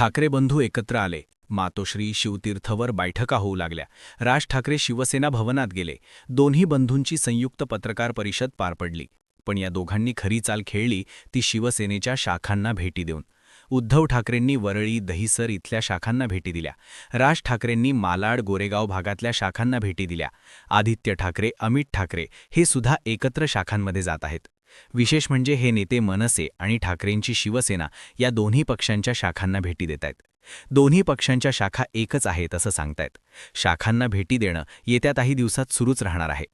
ठाकरे बंधू एकत्र आले. मातोश्री शिवतीर्थवर बैठका होऊ लागल्या. राज ठाकरे शिवसेना भवनात गेले. दोन्ही बंधूंची संयुक्त पत्रकार परिषद पार पडली. पण या दोघांनी खरी चाल खेळली ती शिवसेनेच्या शाखांना भेटी देऊन. उद्धव ठाकरेंनी वरळी दहिसर इथल्या शाखांना भेटी दिल्या. राज ठाकरेंनी मालाड गोरेगाव भागातल्या शाखांना भेटी दिल्या. आदित्य ठाकरे अमित ठाकरे हे सुद्धा एकत्र शाखांमध्ये जात आहेत. विशेष म्हणजे हे नेते मनसे आणि ठाकरेंची शिवसेना या दोन्ही पक्षांच्या शाखांना भेटी देत आहेत. दोन्ही पक्षांच्या शाखा एकच आहेत असं सांगतायत. शाखांना भेटी देणं येत्या काही दिवसात सुरूच राहणार आहे.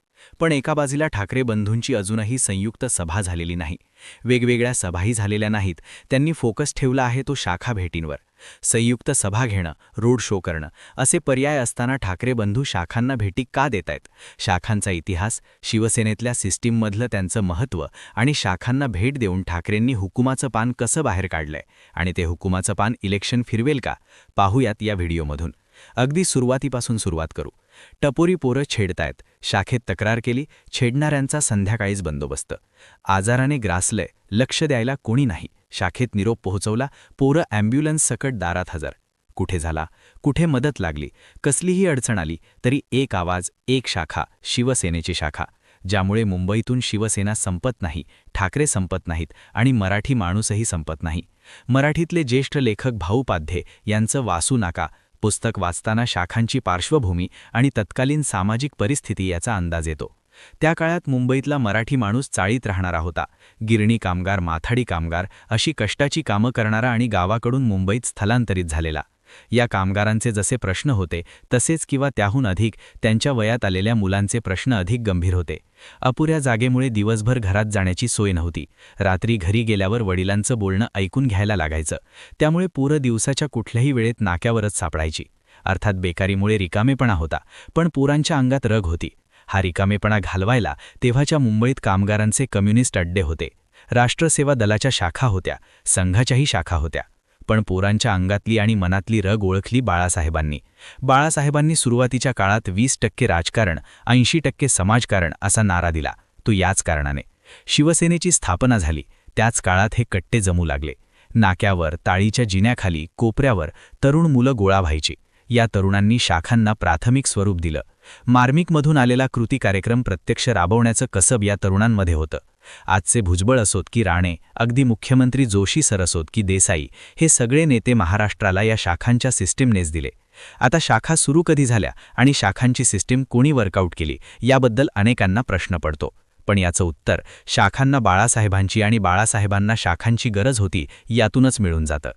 पण एका बाजूला ठाकरे बंधूंची अजूनही संयुक्त सभा झालेली नाही. वेगवेगळ्या सभाही झालेल्या नाहीत. त्यांनी फोकस ठेवला आहे तो शाखा भेटींवर. संयुक्त सभा घेणं रोड शो करणं असे पर्याय असताना ठाकरे बंधू शाखांना भेटी का देत आहेत शाखांचा इतिहास शिवसेनेतल्या सिस्टीममधलं त्यांचं महत्त्व आणि शाखांना भेट देऊन ठाकरेंनी हुकुमाचं पान कसं बाहेर काढलंय? आणि ते हुकुमाचं पान इलेक्शन फिरवेल का? पाहूयात या व्हिडिओमधून. अगदी सुरुवातीपासून सुरुवात करू. टपोरी पोरं छेडतायत. शाखेत तक्रार केली छेडणाऱ्यांचा संध्याकाळीच बंदोबस्त. आजाराने ग्रासलंय लक्ष द्यायला कोणी नाही. शाखेत निरोप पोहोचवला पोरं ॲम्ब्युलन्स सकट दारात हजर. कुठे झाला? कुठे मदत लागली? कसलीही अडचण आली तरी एक आवाज एक शाखा शिवसेनेची शाखा. ज्यामुळे मुंबईतून शिवसेना संपत नाही ठाकरे संपत नाहीत आणि मराठी माणूसही संपत नाही. मराठीतले ज्येष्ठ लेखक भाऊ पाध्ये यांचं वासू नाका पुस्तक वाचताना शाखांची पार्श्वभूमी आणि तत्कालीन सामाजिक परिस्थिती याचा अंदाज येतो. त्या काळात मुंबईतला मराठी माणूस चाळीत राहणारा होता. गिरणी कामगार माथाडी कामगार अशी कष्टाची कामं करणारा आणि गावाकडून मुंबईत स्थलांतरित झालेला. या कामगारांचे जसे प्रश्न होते तसेच किंवा त्याहून अधिक त्यांच्या वयात आलेल्या मुलांचे प्रश्न अधिक गंभीर होते. अपुऱ्या जागेमुळे दिवसभर घरात जाण्याची सोय नव्हती. रात्री घरी गेल्यावर वडिलांचं बोलणं ऐकून घ्यायला लागायचं. त्यामुळे पूर दिवसाच्या कुठल्याही वेळेत नाक्यावरच सापडायची. अर्थात बेकारीमुळे रिकामेपणा होता पण पुरांच्या अंगात रग होती. हा रिकामेपणा घालवायला तेव्हाच्या मुंबईत कामगारांचे कम्युनिस्ट अड्डे होते. राष्ट्रसेवा दलाच्या शाखा होत्या संघाच्याही शाखा होत्या. पण पोरांच्या अंगातली आणि मनातली रग ओळखली बाळासाहेबांनी. बाळासाहेबांनी सुरुवातीच्या काळात वीस टक्के राजकारण ऐंशी टक्के समाजकारण असा नारा दिला. तो याच कारणाने. शिवसेनेची स्थापना झाली. त्याच काळात हे कट्टे जमू लागले. नाक्यावर ताळीच्या जिन्याखाली कोपऱ्यावर तरुण मुलं गोळा व्हायची. या तरुणांनी शाखांना प्राथमिक स्वरूप दिलं. मार्मिकमधून आलेला कृती कार्यक्रम प्रत्यक्ष राबवण्याचं कसब या तरुणांमध्ये होतं. आजचे भुजबळ असोत की राणे अगदी मुख्यमंत्री जोशी सर असोत की देसाई हे सगळे नेते महाराष्ट्राला या शाखांच्या सिस्टीमनेच दिले. आता शाखा सुरू कधी झाल्या आणि शाखांची सिस्टीम कोणी वर्कआउट केली याबद्दल अनेकांना प्रश्न पडतो. पण याचं उत्तर शाखांना बाळासाहेबांची आणि बाळासाहेबांना शाखांची गरज होती यातूनच मिळून जातं.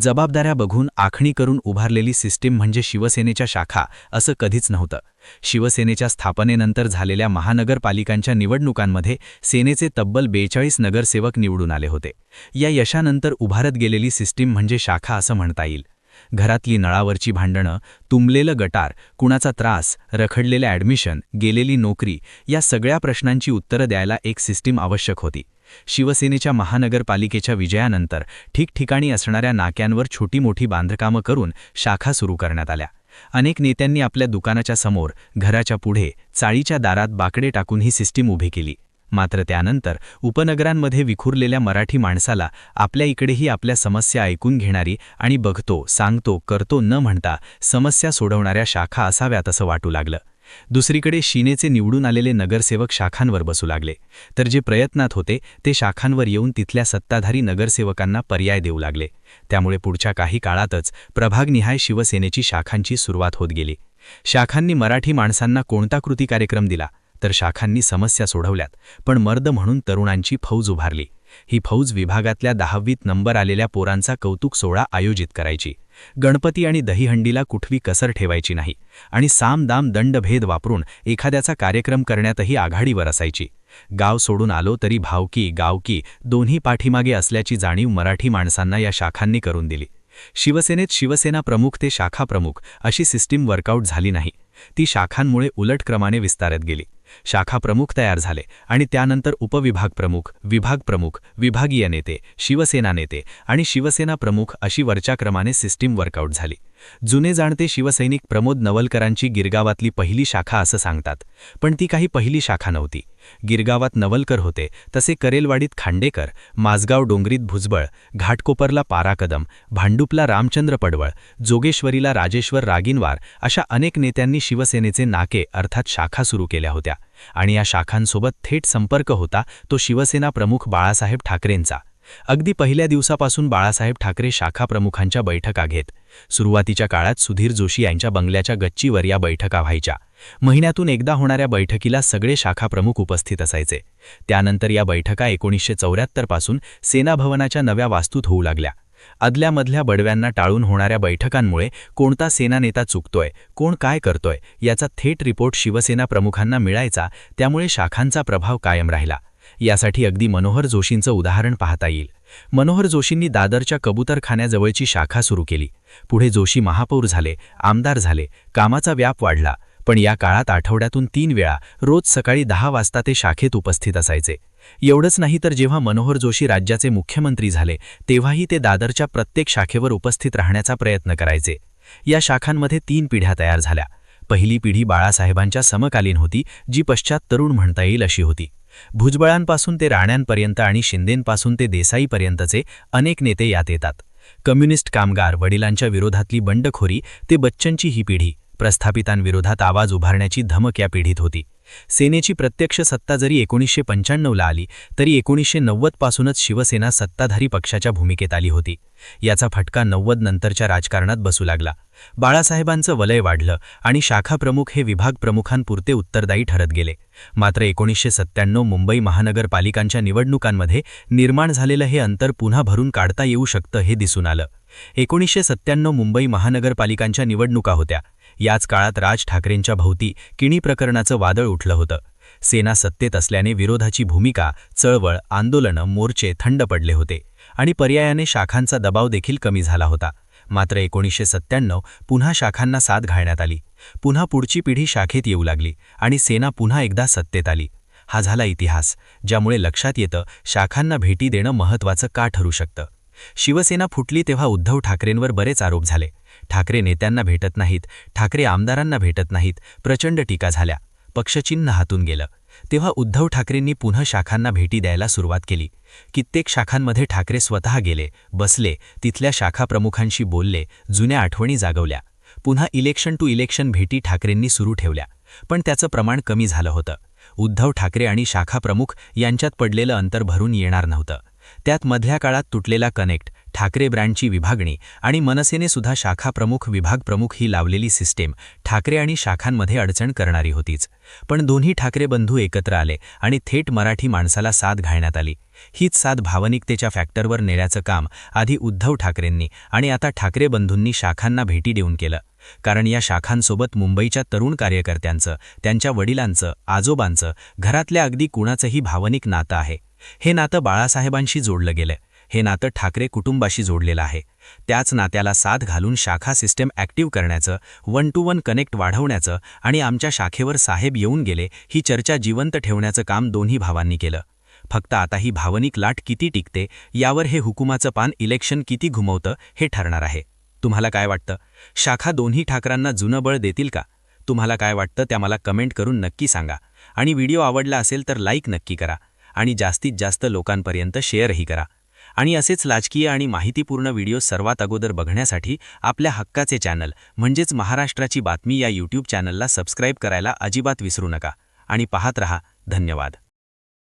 जबाबदाऱ्या बघून आखणी करून उभारलेली सिस्टीम म्हणजे शिवसेनेच्या शाखा असं कधीच नव्हतं. शिवसेनेच्या स्थापनेनंतर झालेल्या महानगरपालिकांच्या निवडणुकांमध्ये सेनेचे तब्बल बेचाळीस नगरसेवक निवडून आले होते. या यशानंतर उभारत गेलेली सिस्टीम म्हणजे शाखा असं म्हणता येईल. घरातली नळावरची भांडणं तुंबलेलं गटार कुणाचा त्रास रखडलेलं ॲडमिशन गेलेली नोकरी या सगळ्या प्रश्नांची उत्तरं द्यायला एक सिस्टीम आवश्यक होती. शिवसेनेच्या महानगरपालिकेच्या विजयानंतर ठिकठिकाणी असणाऱ्या नाक्यांवर छोटी मोठी बांधकामं करून शाखा सुरू करण्यात आल्या. अनेक नेत्यांनी आपल्या दुकानाच्या समोर घराच्या पुढे चाळीच्या दारात बाकडे टाकून ही सिस्टीम उभी केली. मात्र त्यानंतर उपनगरांमध्ये विखुरलेल्या मराठी माणसाला आपल्या इकडेही आपल्या समस्या ऐकून घेणारी आणि बघतो सांगतो करतो न म्हणता समस्या सोडवणाऱ्या शाखा असाव्यात असं वाटू लागलं. दुसरीकडे शिनेचे निवडून आलेले नगरसेवक शाखांवर बसू लागले. तर जे प्रयत्नात होते ते शाखांवर येऊन तिथल्या सत्ताधारी नगरसेवकांना पर्याय देऊ लागले. त्यामुळे पुढच्या काही काळातच प्रभागनिहाय शिवसेनेची शाखांची सुरुवात होत गेली. शाखांनी मराठी माणसांना कोणता कृती कार्यक्रम दिला? तर शाखांनी समस्या सोडवल्यात पण मर्द म्हणून तरुणांची फौज उभारली. ही फौज विभागातल्या दहावीत नंबर आलेल्या पोरांचा कौतुक सोहळा आयोजित करायची. गणपती आणि दहीहंडीला कुठवी कसर ठेवायची नाही आणि सामदाम दंडभेद वापरून एखाद्याचा कार्यक्रम करण्यातही आघाडीवर असायची. गाव सोडून आलो तरी भावकी गावकी दोन्ही पाठीमागे असल्याची जाणीव मराठी माणसांना या शाखांनी करून दिली. शिवसेनेत शिवसेना प्रमुख ते शाखा प्रमुख अशी सिस्टीम वर्कआउट झाली नाही. ती शाखांमुळे उलट क्रमाने विस्तारत गेली. शाखा प्रमुख तयार झाले आणि त्यानंतर उपविभाग प्रमुख विभाग प्रमुख विभागीय नेते शिवसेना नेते आणि शिवसेना प्रमुख अशी वरच्या क्रमाने सिस्टीम वर्कआउट झाली. जुने जाणते शिवसैनिक प्रमोद नवलकरांची गिरगावातली पहिली शाखा असं सांगतात. पण ती काही पहिली शाखा नव्हती. गिरगावात नवलकर होते. तसे करेलवाडीत खांडेकर माजगाव डोंगरीत भुजबळ घाटकोपरला पारा कदम भांडुपला रामचंद्र पडवळ जोगेश्वरीला राजेश्वर रागिनवार अशा अनेक नेत्यांनी शिवसेनेचे नाके अर्थात शाखा सुरू केल्या होत्या. आणि या शाखांसोबत थेट संपर्क होता तो शिवसेना प्रमुख बाळासाहेब ठाकरेंचा. अगदी पहिल्या दिवसापासून बाळासाहेब ठाकरे शाखा प्रमुखांच्या बैठका घेत सुरुवातीच्या काळात सुधीर जोशी यांच्या बंगल्याच्या गच्चीवर या बैठका व्हायच्या. महिन्यातून एकदा होणाऱ्या बैठकीला सगळे शाखा प्रमुख उपस्थित असायचे. त्यानंतर या बैठका एकोणीसशे चौऱ्याहत्तरपासून सेनाभवनाच्या नव्या वास्तूत होऊ लागल्या. अदल्यामधल्या बडव्यांना टाळून होणाऱ्या बैठकांमुळे कोणता सेना नेता चुकतोय कोण काय करतोय याचा थेट रिपोर्ट शिवसेना प्रमुखांना मिळायचा त्यामुळे शाखांचा प्रभाव कायम राहिला. यासाठी अगदी मनोहर जोशींचं उदाहरण पाहता येईल. मनोहर जोशींनी दादरच्या कबूतरखान्याजवळची शाखा सुरू केली. पुढे जोशी महापौर झाले आमदार झाले कामाचा व्याप वाढला. पण या काळात आठवड्यातून तीन वेळा रोज सकाळी दहा वाजता ते शाखेत उपस्थित असायचे. एवढंच नाही तर जेव्हा मनोहर जोशी राज्याचे मुख्यमंत्री झाले तेव्हाही ते दादरच्या प्रत्येक शाखेवर उपस्थित राहण्याचा प्रयत्न करायचे. या शाखांमध्ये तीन पिढ्या तयार झाल्या. पहिली पिढी बाळासाहेबांच्या समकालीन होती जी पश्चात तरुण म्हणता येईल अशी होती. भुजबळांपासून ते राण्यांपर्यंत आणि शिंदेंपासून ते देसाईपर्यंतचे अनेक नेते यात येतात. कम्युनिस्ट कामगार वडिलांच्या विरोधातली बंडखोरी ते बच्चनची ही पिढी प्रस्थापितांविरोधात आवाज उभारण्याची धमक या पिढीत होती. सेनेची प्रत्यक्ष सत्ता जरी एकोणीसशे पंच्याण्णवला आली तरी एकोणीसशे नव्वदपासूनच शिवसेना सत्ताधारी पक्षाच्या भूमिकेत आली होती. याचा फटका नव्वद नंतरच्या राजकारणात बसू लागला. बाळासाहेबांचं वलय वाढलं आणि शाखा प्रमुख हे विभाग प्रमुखांपुरते उत्तरदायी ठरत गेले. मात्र एकोणीसशे सत्त्याण्णव मुंबई महानगरपालिकांच्या निवडणुकांमध्ये निर्माण झालेलं हे अंतर पुन्हा भरून काढता येऊ शकतं हे दिसून आलं. एकोणीसशे सत्त्याण्णव मुंबई महानगरपालिकांच्या निवडणुका होत्या. याच काळात राज ठाकरेंच्या भोवती किणी प्रकरणाचं वादळ उठलं होतं. सेना सत्तेत असल्याने विरोधाची भूमिका चळवळ आंदोलनं मोर्चे थंड पडले होते आणि पर्यायाने शाखांचा दबाव देखील कमी झाला होता. मात्र एकोणीसशे सत्त्याण्णव पुन्हा शाखांना साथ घालण्यात आली. पुन्हा पुढची पिढी शाखेत येऊ लागली आणि सेना पुन्हा एकदा सत्तेत आली. हा झाला इतिहास ज्यामुळे लक्षात येतं शाखांना भेटी देणं महत्त्वाचं का ठरू शकतं. शिवसेना फुटली तेव्हा उद्धव ठाकरेंवर बरेच आरोप झाले. ठाकरे नेत्यांना भेटत नाहीत ठाकरे आमदारांना भेटत नाहीत प्रचंड टीका झाल्या. पक्षचिन्ह हातून गेलं. तेव्हा उद्धव ठाकरेंनी पुन्हा शाखांना भेटी द्यायला सुरुवात केली. कित्येक शाखांमध्ये ठाकरे स्वतः गेले बसले तिथल्या शाखा प्रमुखांशी बोलले जुन्या आठवणी जागवल्या. पुन्हा इलेक्शन टू इलेक्शन भेटी ठाकरेंनी सुरू ठेवल्या. पण त्याचं प्रमाण कमी झालं होतं. उद्धव ठाकरे आणि शाखा प्रमुख यांच्यात पडलेलं अंतर भरून येणार नव्हतं. त्यात मधल्या काळात तुटलेला कनेक्ट ठाकरे ब्रँडची विभागणी आणि मनसेने सुद्धा शाखा प्रमुख विभाग प्रमुख ही लावलेली सिस्टेम ठाकरे आणि शाखांमध्ये अडचण करणारी होतीच. पण दोन्ही ठाकरे बंधू एकत्र आले आणि थेट मराठी माणसाला साथ घालण्यात आली. हीच साथ भावनिकतेच्या फॅक्टरवर नेण्याचं काम आधी उद्धव ठाकरेंनी आणि आता ठाकरे बंधूंनी शाखांना भेटी देऊन केलं. कारण या शाखांसोबत मुंबईच्या तरुण कार्यकर्त्यांचं त्यांच्या वडिलांचं आजोबांचं घरातल्या अगदी कुणाचंही भावनिक नातं आहे. हे नातं बाळासाहेबांशी जोडलं गेलं. हे नातं ठाकरे कुटुंबाशी जोडलेलं आहे. त्याच नात्याला साथ घालून शाखा सिस्टम ॲक्टिव्ह करण्याचं वन टू वन कनेक्ट वाढवण्याचं आणि आमच्या शाखेवर साहेब येऊन गेले ही चर्चा जिवंत ठेवण्याचं काम दोन्ही भावांनी केलं. फक्त आता ही भावनिक लाट किती टिकते यावर हे हुकुमाचं पान इलेक्शन किती घुमवतं हे ठरणार आहे. तुम्हाला काय वाटतं? शाखा दोन्ही ठाकरांना जुनं बळ देतील का? तुम्हाला काय वाटतं? त्या मला कमेंट करून नक्की सांगा. आणि व्हिडिओ आवडला असेल तर लाईक नक्की करा. आणि जास्तीत जास्त लोकांपर्यंत शेअरही करा. आणि असेच लाजकीय आणि माहितीपूर्ण व्हिडिओ सर्वात अगोदर बघण्यासाठी आपल्या हक्काचे चॅनल म्हणजेच महाराष्ट्राची बातमी या यूट्यूब चॅनलला सबस्क्राईब करायला अजिबात विसरू नका. आणि पाहत रहा. धन्यवाद.